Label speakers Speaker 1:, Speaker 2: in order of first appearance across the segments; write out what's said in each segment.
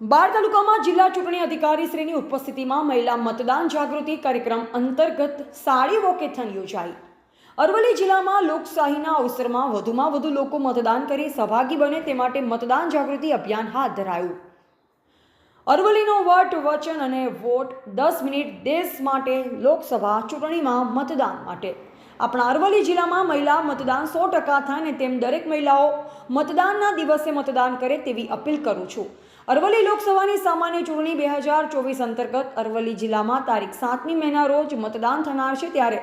Speaker 1: બાર તાલુકામાં જિલ્લા ચૂંટણી અધિકારી શ્રીની ઉપસ્થિતિમાં મહિલા મતદાન જાગૃતિ કાર્યક્રમ અંતર્ગત સાડી વોકેથન યોજાઈ. અરવલ્લી જિલ્લામાં લોકશાહીના અવસરમાં વધુમાં વધુ લોકો મતદાન કરી સહભાગી બને તે માટે મતદાન જાગૃતિ અભિયાન હાથ ધરાયું. અરવલ્લીનો વટ, વચન અને વોટ દસ મિનિટ દેશ માટે, લોકસભા ચૂંટણીમાં મતદાન માટે. આપણા અરવલ્લી જિલ્લામાં મહિલા મતદાન સો ટકા થાય ને તેમ દરેક મહિલાઓ મતદાનના દિવસે મતદાન કરે તેવી અપીલ કરું છું. અરવલ્લી લોકસભાની સામાન્ય ચૂંટણી બે હજાર ચોવીસ અંતર્ગત અરવલ્લી જિલ્લામાં તારીખ સાતમી મેના રોજ મતદાન થનાર છે ત્યારે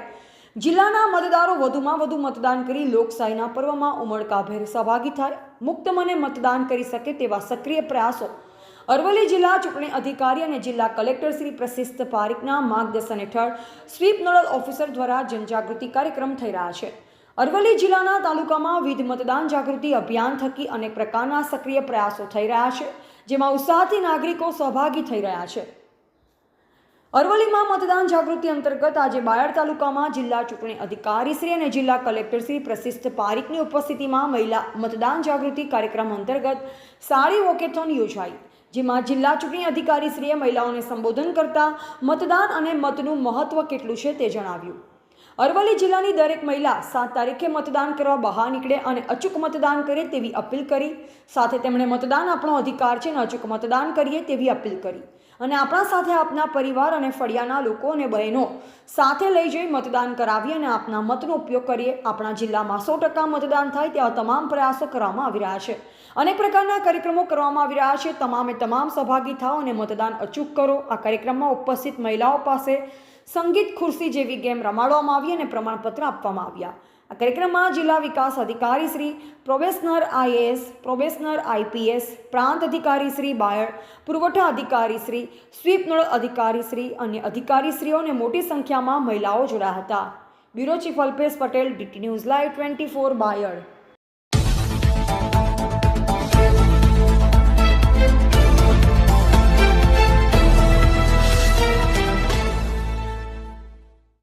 Speaker 1: જિલ્લાના મતદારો વધુમાં વધુ મતદાન કરી લોકશાહીના પર્વમાં ઉમળકાભેર સહભાગી થાય. મુક્ત મને મતદાન કરી શકે તેવા સક્રિય પ્રયાસો અરવલ્લી જિલ્લા ચૂંટણી અધિકારી અને જિલ્લા કલેક્ટર શ્રી પ્રશિસ્ત પારીકના માર્ગદર્શન હેઠળ સ્વીપ નોડલ ઓફિસર દ્વારા જનજાગૃતિ કાર્યક્રમ થઈ રહ્યા છે. અરવલ્લી જિલ્લાના તાલુકામાં વિવિધ મતદાન જાગૃતિ અભિયાન થકી અનેક પ્રકારના સક્રિય પ્રયાસો થઈ રહ્યા છે, જેમાં ઉત્સાહથી નાગરિકો સહભાગી થઈ રહ્યા છે. અરવલ્લીમાં મતદાન જાગૃતિ અંતર્ગત આજે બાયડ તાલુકામાં જિલ્લા ચૂંટણી અધિકારી શ્રી અને જિલ્લા કલેક્ટર શ્રી પ્રશિસ્ત પારીખની ઉપસ્થિતિમાં મહિલા મતદાન જાગૃતિ કાર્યક્રમ અંતર્ગત સાડી વોકેથોન યોજાઈ, જેમાં જિલ્લા ચૂંટણી અધિકારી શ્રીએ મહિલાઓને સંબોધન કરતા મતદાન અને મતનું મહત્વ કેટલું છે તે જણાવ્યું. અરવલ્લી જિલ્લાની દરેક મહિલા સાત તારીખે મતદાન કરવા બહાર નીકળે અને અચૂક મતદાન કરે તેવી અપીલ કરી. સાથે તેમણે મતદાન આપણો અધિકાર છે અને અચૂક મતદાન કરીએ તેવી અપીલ કરી. અને આપણા સાથે આપના પરિવાર અને ફળિયાના લોકો અને બહેનો સાથે લઈ જઈ મતદાન કરાવીએ અને આપના મતનો ઉપયોગ કરીએ. આપણા જિલ્લામાં સો ટકા મતદાન થાય તેવા તમામ પ્રયાસો કરવામાં આવી રહ્યા છે. અનેક પ્રકારના કાર્યક્રમો કરવામાં આવી રહ્યા છે. તમામે તમામ સહભાગી થાઓ અને મતદાન અચૂક કરો. આ કાર્યક્રમમાં ઉપસ્થિત મહિલાઓ પાસે સંગીત ખુરશી જેવી ગેમ રમાડવામાં આવી અને પ્રમાણપત્ર આપવામાં આવ્યા. આ કાર્યક્રમમાં જિલ્લા વિકાસ અધિકારી Shri probationer IAS probationer IPS પ્રાંત અધિકારી શ્રી બાયડ, પુરવઠા અધિકારી શ્રી, સ્વીપ નોડલ અધિકારી શ્રી, અન્ય અધિકારીશ્રીઓને મોટી સંખ્યામાં મહિલાઓ જોડાયા હતા. Bureau chief Alpesh Patel, DT news live twenty four Bayad.